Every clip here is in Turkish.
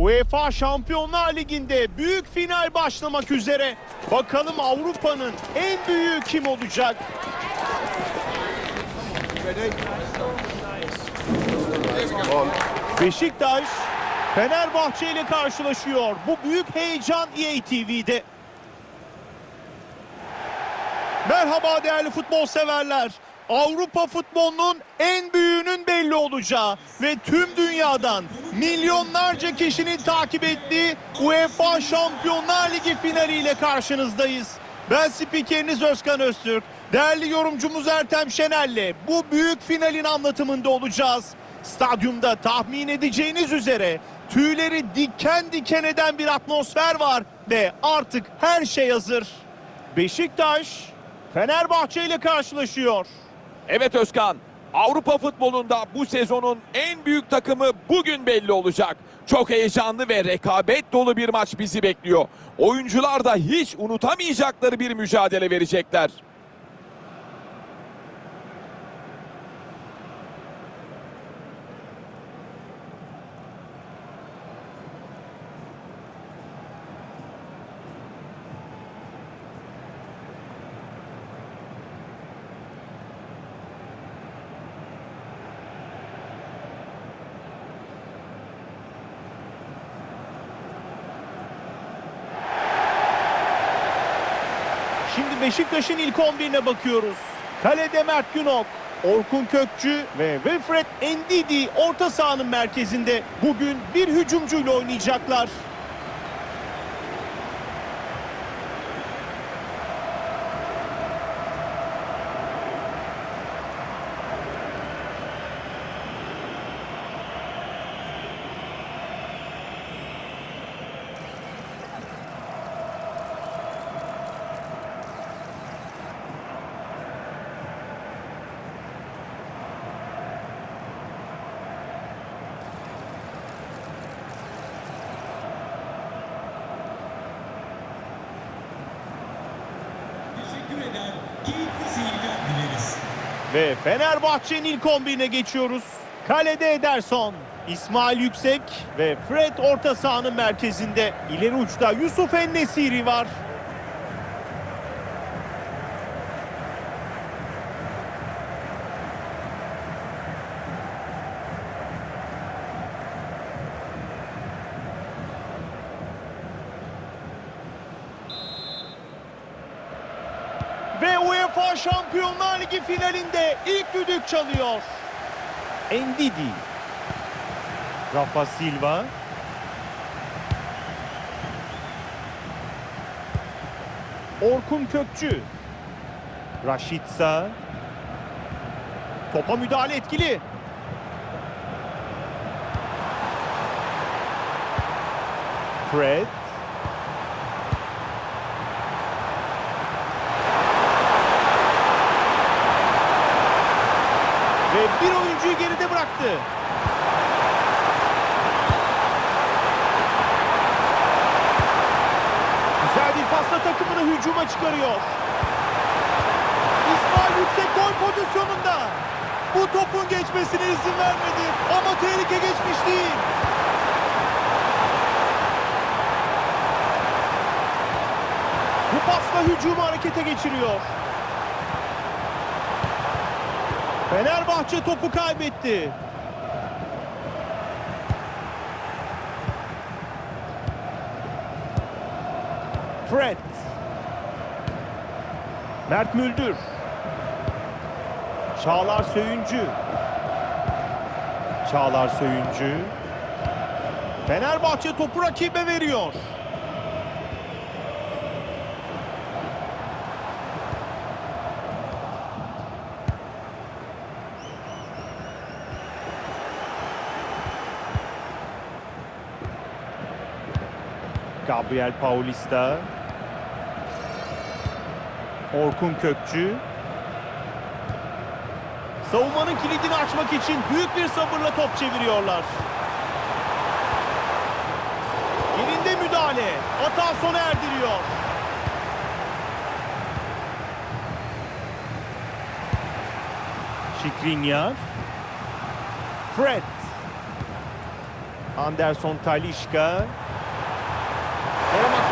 UEFA Şampiyonlar Ligi'nde büyük final başlamak üzere. Bakalım Avrupa'nın en büyüğü kim olacak? Beşiktaş Fenerbahçe ile karşılaşıyor. Bu büyük heyecan EA TV'de. Merhaba değerli futbol severler. Avrupa futbolunun en büyüğünün belli olacağı ve tüm dünyadan milyonlarca kişinin takip ettiği UEFA Şampiyonlar Ligi finaliyle karşınızdayız. Ben spikeriniz Özkan Öztürk. Değerli yorumcumuz Ertem Şener'le bu büyük finalin anlatımında olacağız. Stadyumda tahmin edeceğiniz üzere tüyleri diken diken eden bir atmosfer var ve artık her şey hazır. Beşiktaş Fenerbahçe ile karşılaşıyor. Evet Özkan, Avrupa futbolunda bu sezonun en büyük takımı bugün belli olacak. Çok heyecanlı ve rekabet dolu bir maç bizi bekliyor. Oyuncular da hiç unutamayacakları bir mücadele verecekler. Şimdi Beşiktaş'ın ilk 11'ine bakıyoruz. Kalede Mert Günok, Orkun Kökçü ve Wilfred Ndidi orta sahanın merkezinde. Bugün bir hücumcuyla oynayacaklar. Ve Fenerbahçe'nin ilk 11'ine geçiyoruz. Kalede Ederson, İsmail Yüksek ve Fred orta sahanın merkezinde. İleri uçta Yusuf Ennesiri var. Ve UEFA Şampiyonlar Ligi finalinde ilk düdük çalıyor. Endidi. Rafa Silva. Orkun Kökçü. Raşitsa. Topa müdahale etkili. Fred. Ve bir oyuncuyu bıraktı. Güzel bir pasla takımını hücuma çıkarıyor. İsmail Yüksek gol pozisyonunda. Bu topun geçmesine izin vermedi ama tehlike geçmiş değil. Bu pasla hücumu harekete geçiriyor. Fenerbahçe topu kaybetti. Fred. Mert Müldür. Çağlar Söyüncü. Çağlar Söyüncü. Fenerbahçe topu rakibe veriyor. Gabriel Paulista. Orkun Kökçü. Savunmanın kilidini açmak için büyük bir sabırla top çeviriyorlar. Yerinde müdahale. Hata sona erdiriyor. Şikrinyar. Fred. Anderson Talişka.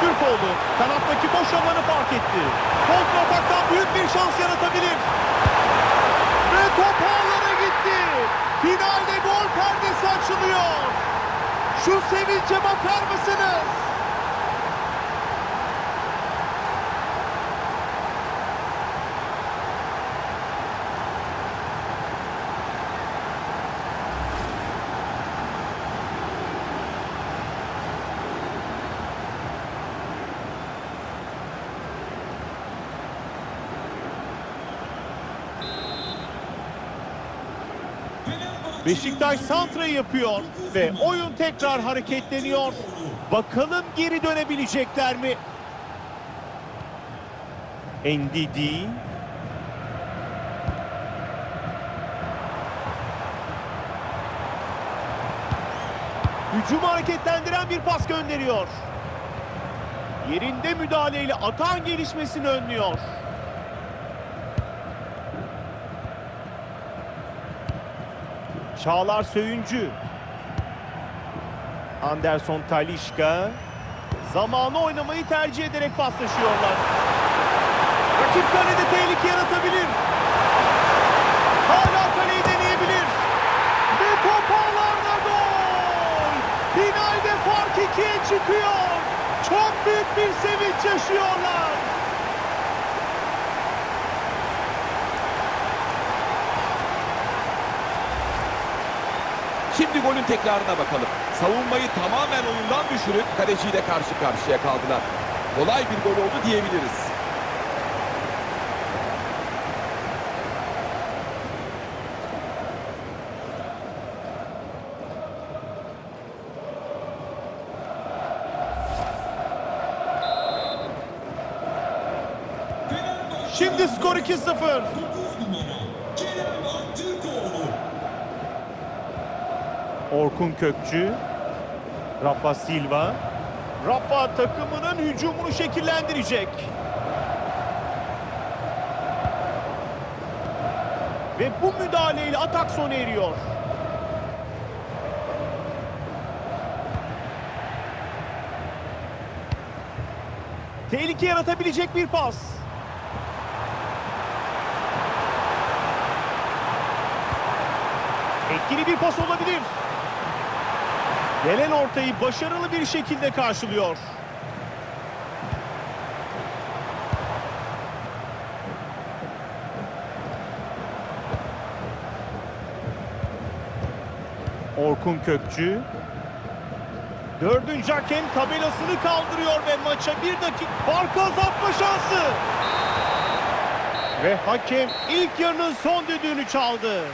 Kerem Aktürkoğlu kanattaki boş alanı fark etti. Kontra ataktan büyük bir şans yaratabilir. Ve top ağlara gitti. Finalde gol perdesi açılıyor. Şu sevince bakar mısınız? Beşiktaş santrayı yapıyor ve oyun tekrar hareketleniyor. Bakalım geri dönebilecekler mi? Ndidi. Hücumu hareketlendiren bir pas gönderiyor. Yerinde müdahaleyle atan gelişmesini önlüyor. Çağlar Söyüncü. Anderson Talişka. Zamanı oynamayı tercih ederek paslaşıyorlar. Rakip kalede tehlike yaratabilir. Hala kaleyi deneyebilir. Ve top ağlarda gol. Finalde fark ikiye çıkıyor. Çok büyük bir sevinç yaşıyorlar. Şimdi golün tekrarına bakalım. Savunmayı tamamen oyundan düşürüp kaleciyle karşı karşıya kaldılar. Kolay bir gol oldu diyebiliriz. Şimdi skor 2-0. 9 numara Kerem Aktürkoğlu. Orkun Kökçü, Rafa Silva. Rafa takımının hücumunu şekillendirecek. Ve bu müdahaleyle atak sona eriyor. Tehlike yaratabilecek bir pas. Etkili bir pas olabilir. Gelen ortayı başarılı bir şekilde karşılıyor. Orkun Kökçü. Dördüncü hakem tabelasını kaldırıyor ve maça bir dakika farkı azaltma şansı. Ve hakem ilk yarının son düdüğünü çaldı.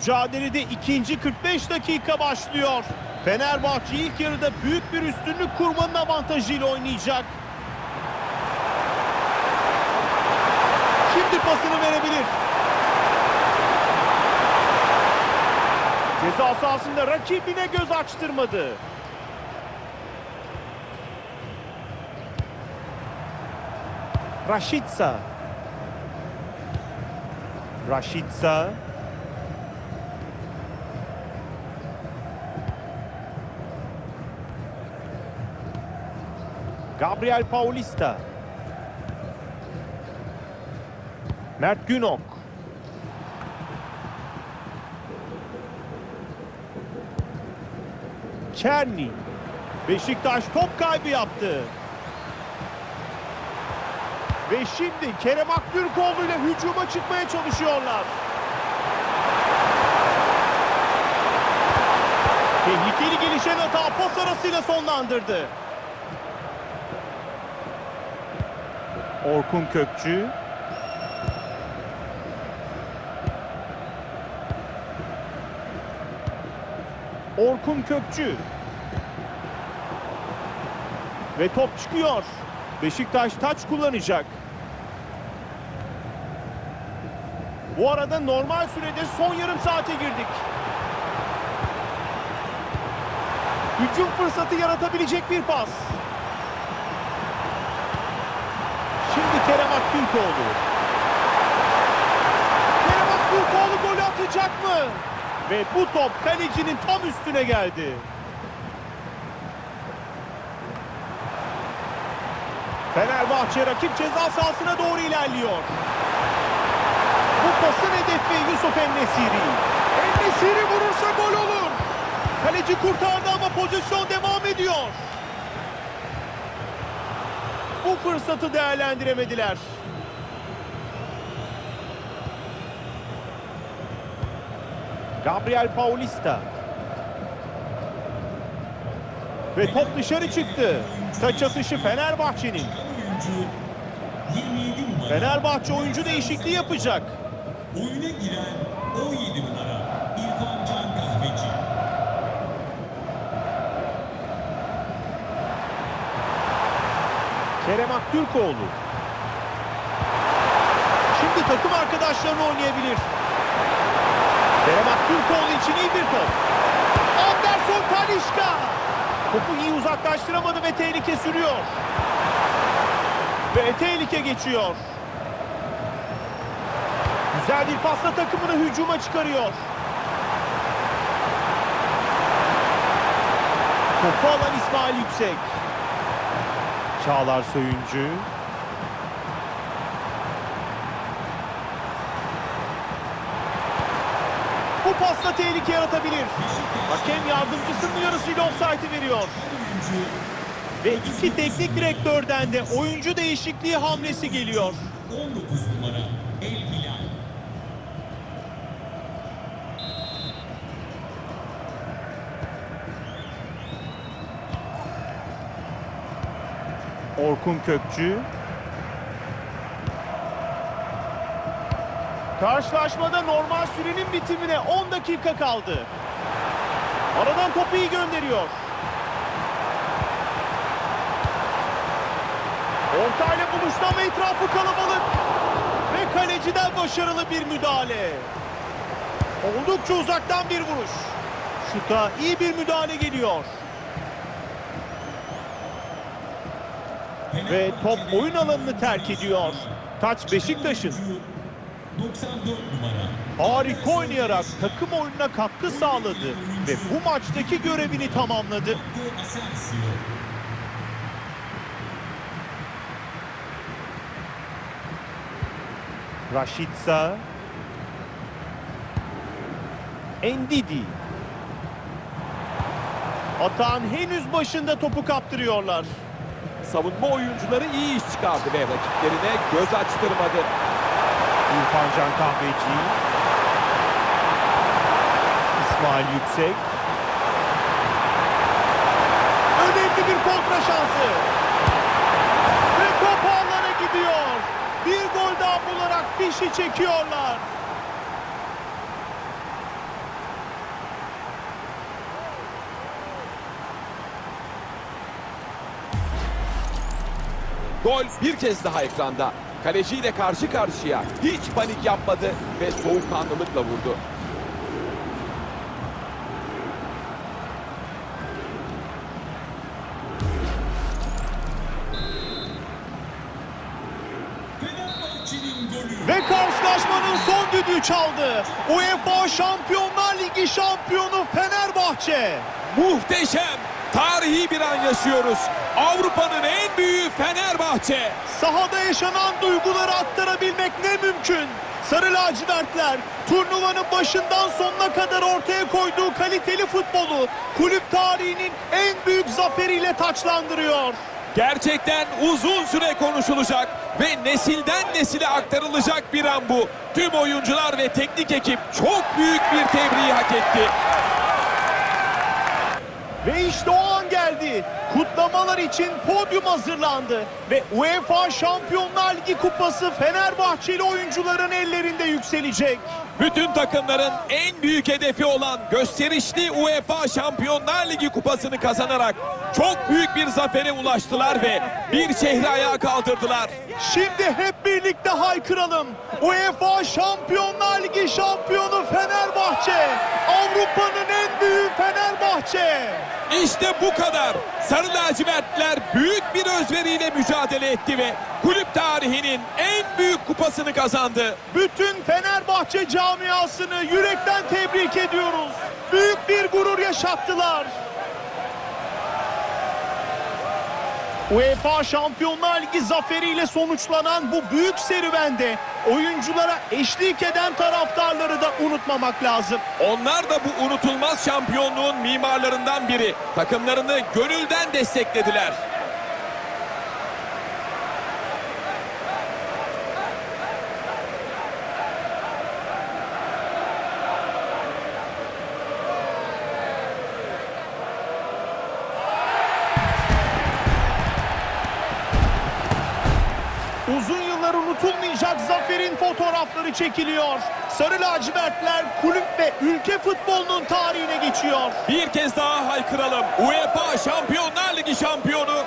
Mücadelede ikinci 45 dakika başlıyor. Fenerbahçe ilk yarıda büyük bir üstünlük kurmanın avantajıyla oynayacak. Şimdi pasını verebilir. Ceza sahasında rakibine göz açtırmadı. Raşitsa. Raşitsa. Gabriel Paulista. Mert Günok. Çerni. Beşiktaş top kaybı yaptı. Ve şimdi Kerem Aktürkoğlu ile hücuma çıkmaya çalışıyorlar. Tehlikeli gelişen hata pas arasıyla sonlandırdı. Orkun Kökçü. Orkun Kökçü. Ve top çıkıyor. Beşiktaş taç kullanacak. Bu arada normal sürede son yarım saate girdik. Hücum fırsatı yaratabilecek bir pas. Şimdi Kerem Aktürkoğlu. Kerem Aktürkoğlu golü atacak mı? Ve bu top kalecinin tam üstüne geldi. Fenerbahçe rakip ceza sahasına doğru ilerliyor. Bu pasın hedefi Yusuf Ennesiri. Ennesiri vurursa gol olur. Kaleci kurtardı ama pozisyon devam ediyor. Bu fırsatı değerlendiremediler. Gabriel Paulista. Ve top dışarı çıktı. Taç atışı Fenerbahçe'nin. oyuncu 27 numara. Fenerbahçe oyuncu değişikliği yapacak. Oyuna giren 17 numara Kerem Aktürkoğlu. Şimdi takım arkadaşlarını oynayabilir. Kerem Aktürkoğlu için iyi bir top. Anderson Talişka. Topu iyi uzaklaştıramadı ve tehlike sürüyor. Ve tehlike geçiyor. Güzel bir pasla takımını hücuma çıkarıyor. Topu alan İsmail Yüksek. Çağlar Söyüncü. Bu pasla tehlike yaratabilir. Hakem yardımcısının uyarısıyla offside'i veriyor. Ve iki teknik direktörden de oyuncu değişikliği hamlesi geliyor. 19 numara El Orkun Kökçü. Karşılaşmada normal sürenin bitimine 10 dakika kaldı. Aradan topu iyi gönderiyor. Ortayla buluştu ama etrafı kalabalık. Ve kaleciden başarılı bir müdahale. Oldukça uzaktan bir vuruş. Şuta iyi bir müdahale geliyor. Ve top oyun alanını terk ediyor. Taç Beşiktaş'ın. 94 numara. Harika oynayarak takım oyununa katkı sağladı ve bu maçtaki görevini tamamladı. Raşitsa. Endidi. Atağın henüz başında topu kaptırıyorlar. Savunma oyuncuları iyi iş çıkardı ve rakiplerine göz açtırmadı. İrfan Can Kahveci. İsmail Yüksek. Önemli bir kontra şansı. Ve top ağlara gidiyor. Bir gol daha bularak fişi çekiyorlar. Gol bir kez daha ekranda. Kaleciyle karşı karşıya hiç panik yapmadı ve soğukkanlılıkla vurdu. Ve karşılaşmanın son düdüğü çaldı. UEFA Şampiyonlar Ligi şampiyonu Fenerbahçe. Muhteşem, tarihi bir an yaşıyoruz. Avrupa'nın en büyüğü Fenerbahçe. Sahada yaşanan duyguları aktarabilmek ne mümkün? Sarı lacivertler turnuvanın başından sonuna kadar ortaya koyduğu kaliteli futbolu kulüp tarihinin en büyük zaferiyle taçlandırıyor. Gerçekten uzun süre konuşulacak ve nesilden nesile aktarılacak bir an bu. Tüm oyuncular ve teknik ekip çok büyük bir tebriği hak etti. Ve işte o geldi. Kutlamalar için podyum hazırlandı. Ve UEFA Şampiyonlar Ligi kupası Fenerbahçeli oyuncuların ellerinde yükselecek. Bütün takımların en büyük hedefi olan gösterişli UEFA Şampiyonlar Ligi kupasını kazanarak çok büyük bir zafere ulaştılar ve bir şehri ayağa kaldırdılar. Şimdi hep birlikte haykıralım. UEFA Şampiyonlar Ligi şampiyonu Fenerbahçe. Avrupa'nın en büyüğü Fenerbahçe. İşte bu kadar. Sarı lacivertler büyük bir özveriyle mücadele etti ve kulüp tarihinin en büyük kupasını kazandı. Bütün Fenerbahçe camiasını yürekten tebrik ediyoruz. Büyük bir gurur yaşattılar. UEFA Şampiyonlar Ligi zaferiyle sonuçlanan bu büyük serüvende oyunculara eşlik eden taraftarları da unutmamak lazım. Onlar da bu unutulmaz şampiyonluğun mimarlarından biri. Takımlarını gönülden desteklediler. Unutulmayacak zaferin fotoğrafları çekiliyor. Sarı lacivertler kulüp ve ülke futbolunun tarihine geçiyor. Bir kez daha haykıralım. UEFA Şampiyonlar Ligi şampiyonu